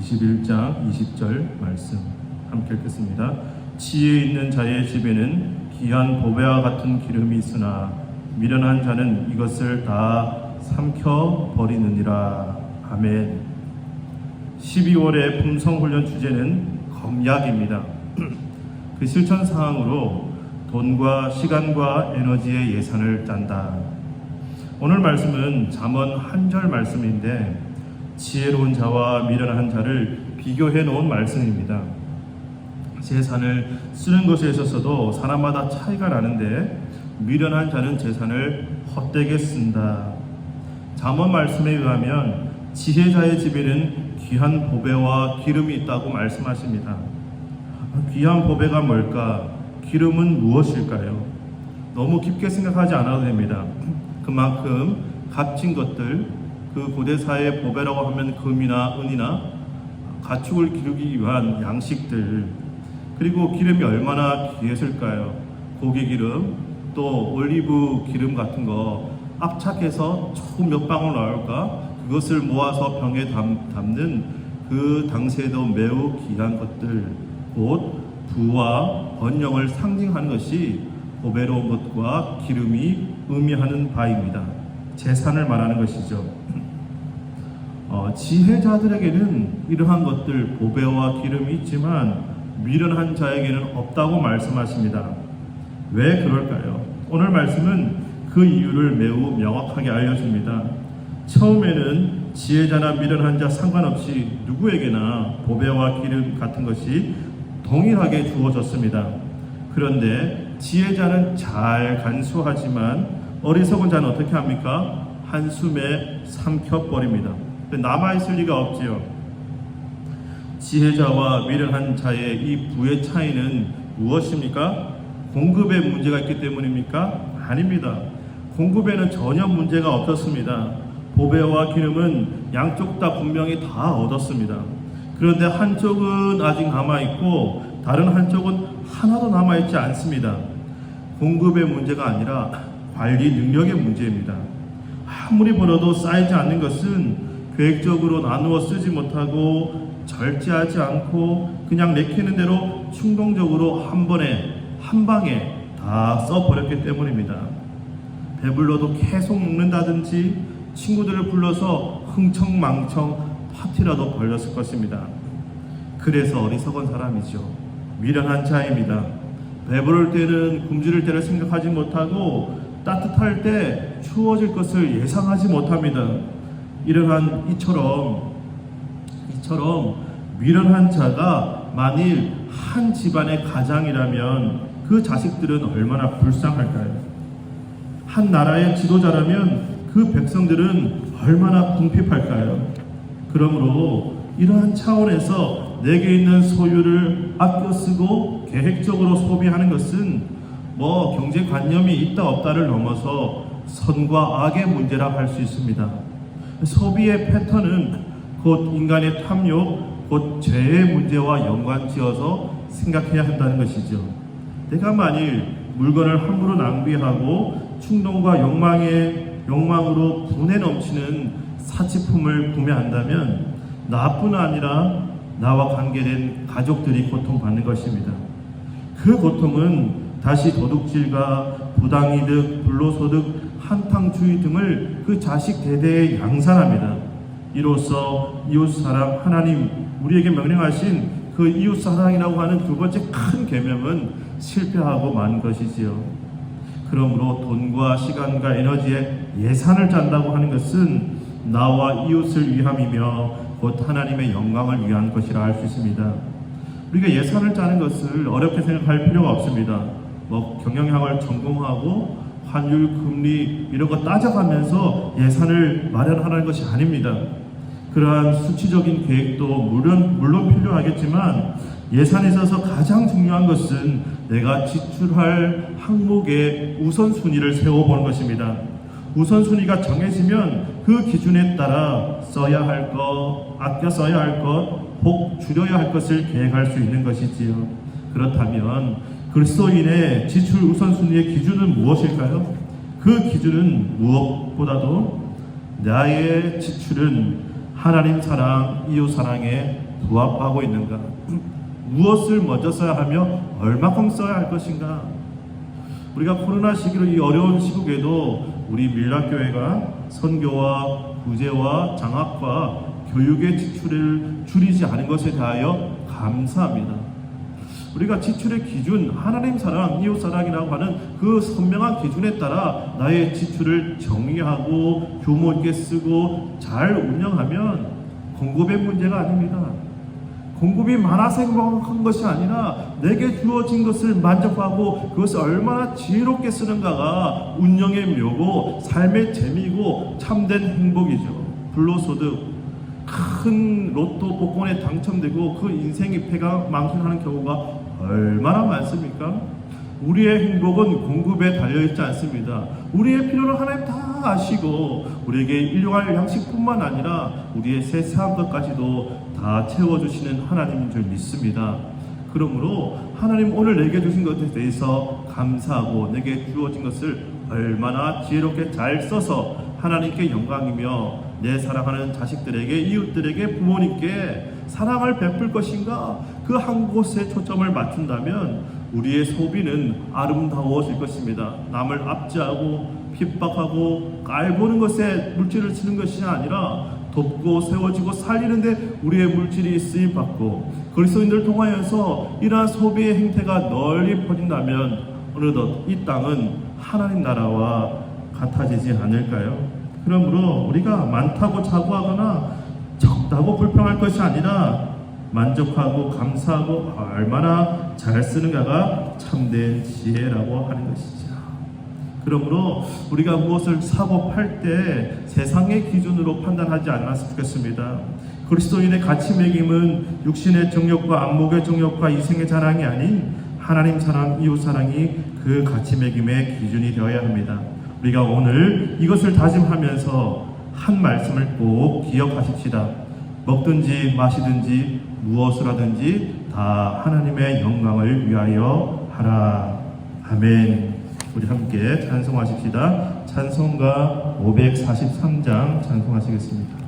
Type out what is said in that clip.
21장 20절 말씀 함께 읽겠습니다. 지혜 있는 자의 집에는 귀한 보배와 같은 기름이 있으나 미련한 자는 이것을 다 삼켜 버리느니라. 아멘. 12월의 품성 훈련 주제는 검약입니다. 그 실천 사항으로 돈과 시간과 에너지의 예산을 짠다. 오늘 말씀은 잠언 한 절 말씀인데 지혜로운 자와 미련한 자를 비교해 놓은 말씀입니다. 재산을 쓰는 것에 있어서도 사람마다 차이가 나는데 미련한 자는 재산을 헛되게 쓴다. 잠언 말씀에 의하면 지혜자의 집에는 귀한 보배와 기름이 있다고 말씀하십니다. 귀한 보배가 뭘까? 기름은 무엇일까요? 너무 깊게 생각하지 않아도 됩니다. 그만큼 값진 것들, 그 고대사의 보배라고 하면 금이나 은이나 가축을 기르기 위한 양식들, 그리고 기름이 얼마나 귀했을까요? 고기 기름, 또 올리브 기름 같은 거 압착해서 조금 몇 방울 나올까? 그것을 모아서 병에 담, 담는 그 당시에도 매우 귀한 것들, 곧 부와 번영을 상징하는 것이 보배로운 것과 기름이 의미하는 바입니다. 재산을 말하는 것이죠. 어, 지혜자들에게는 이러한 것들 보배와 기름이 있지만 미련한 자에게는 없다고 말씀하십니다. 왜 그럴까요? 오늘 말씀은 그 이유를 매우 명확하게 알려줍니다. 처음에는 지혜자나 미련한 자 상관없이 누구에게나 보배와 기름 같은 것이 동일하게 주어졌습니다. 그런데 지혜자는 잘 간수하지만 어리석은 자는 어떻게 합니까? 한숨에 삼켜버립니다. 남아있을 리가 없지요. 지혜자와 미련한 자의 이 부의 차이는 무엇입니까? 공급에 문제가 있기 때문입니까? 아닙니다. 공급에는 전혀 문제가 없었습니다. 보배와 기름은 양쪽 다 분명히 다 얻었습니다. 그런데 한쪽은 아직 남아있고 다른 한쪽은 하나도 남아있지 않습니다. 공급의 문제가 아니라 관리 능력의 문제입니다. 아무리 벌어도 쌓이지 않는 것은 계획적으로 나누어 쓰지 못하고 절제하지 않고 그냥 내키는 대로 충동적으로 한 번에 한 방에 다 써버렸기 때문입니다. 배불러도 계속 먹는다든지 친구들을 불러서 흥청망청 파티라도 벌렸을 것입니다. 그래서 어리석은 사람이죠. 미련한 자입니다. 배부를 때는 굶주릴 때를 생각하지 못하고 따뜻할 때 추워질 것을 예상하지 못합니다. 이러한 이처럼 이처럼 미련한 자가 만일 한 집안의 가장이라면 그 자식들은 얼마나 불쌍할까요? 한 나라의 지도자라면 그 백성들은 얼마나 궁핍할까요? 그러므로 이러한 차원에서 내게 있는 소유를 아껴 쓰고 계획적으로 소비하는 것은 뭐 경제관념이 있다 없다를 넘어서 선과 악의 문제라 할 수 있습니다. 소비의 패턴은 곧 인간의 탐욕, 곧 죄의 문제와 연관지어서 생각해야 한다는 것이죠. 내가 만일 물건을 함부로 낭비하고 충동과 욕망의 욕망으로 분해 넘치는 사치품을 구매한다면 나뿐 아니라 나와 관계된 가족들이 고통받는 것입니다. 그 고통은 다시 도둑질과 부당이득, 불로소득, 한탕주의 등을 그 자식 대대에 양산합니다. 이로써 이웃사랑 하나님 우리에게 명령하신 그 이웃사랑이라고 하는 두 번째 큰 계명은 실패하고 만 것이지요. 그러므로 돈과 시간과 에너지에 예산을 짠다고 하는 것은 나와 이웃을 위함이며 곧 하나님의 영광을 위한 것이라 할 수 있습니다. 우리가 예산을 짜는 것을 어렵게 생각할 필요가 없습니다. 뭐 경영학을 전공하고 환율, 금리 이런 거 따져가면서 예산을 마련하는 것이 아닙니다. 그러한 수치적인 계획도 물론 물론 필요하겠지만 예산에 있어서 가장 중요한 것은 내가 지출할 항목의 우선순위를 세워보는 것입니다. 우선순위가 정해지면 그 기준에 따라 써야 할 것, 아껴 써야 할 것, 혹 줄여야 할 것을 계획할 수 있는 것이지요. 그렇다면 그리스도인의 지출 우선순위의 기준은 무엇일까요? 그 기준은 무엇보다도 나의 지출은 하나님 사랑, 이웃 사랑에 부합하고 있는가? 무엇을 먼저 써야 하며 얼마큼 써야 할 것인가? 우리가 코로나 시기로 이 어려운 시국에도 우리 밀락교회가 선교와 구제와 장학과 교육의 지출을 줄이지 않은 것에 대하여 감사합니다. 우리가 지출의 기준, 하나님 사랑, 이웃 사랑이라고 하는 그 선명한 기준에 따라 나의 지출을 정의하고 규모 있게 쓰고 잘 운영하면 공급의 문제가 아닙니다. 공급이 많아서 행복한 것이 아니라 내게 주어진 것을 만족하고 그것을 얼마나 지혜롭게 쓰는가가 운영의 묘고 삶의 재미고 참된 행복이죠. 불로소득 큰 로또 복권에 당첨되고 그 인생이 패가 망신하는 경우가 얼마나 많습니까? 우리의 행복은 공급에 달려있지 않습니다. 우리의 필요를 하나님 다 아시고 우리에게 일용할 양식뿐만 아니라 우리의 세세한 것까지도 다 채워주시는 하나님인 줄 믿습니다. 그러므로 하나님 오늘 내게 주신 것에 대해서 감사하고 내게 주어진 것을 얼마나 지혜롭게 잘 써서 하나님께 영광이며 내 사랑하는 자식들에게 이웃들에게 부모님께 사랑을 베풀 것인가 그 한 곳에 초점을 맞춘다면 우리의 소비는 아름다워질 것입니다. 남을 압제하고 핍박하고 깔보는 것에 물질을 쓰는 것이 아니라 돕고 세워지고 살리는데 우리의 물질이 쓰임 받고 그리스도인들 통하여서 이러한 소비의 행태가 널리 퍼진다면 어느덧 이 땅은 하나님 나라와 같아지지 않을까요? 그러므로 우리가 많다고 자부하거나 적다고 불평할 것이 아니라 만족하고 감사하고 얼마나 잘 쓰는가가 참된 지혜라고 하는 것이죠. 그러므로 우리가 무엇을 사고 팔 때 세상의 기준으로 판단하지 않았으면 좋겠습니다. 그리스도인의 가치 매김은 육신의 정욕과 안목의 정욕과 이생의 자랑이 아닌 하나님 사랑, 이웃 사랑이 그 가치 매김의 기준이 되어야 합니다. 우리가 오늘 이것을 다짐하면서 한 말씀을 꼭 기억하십시다. 먹든지 마시든지 무엇을 하든지 다 하나님의 영광을 위하여 하라. 아멘. 우리 함께 찬송하십시다. 찬송가 543장 찬송하시겠습니다.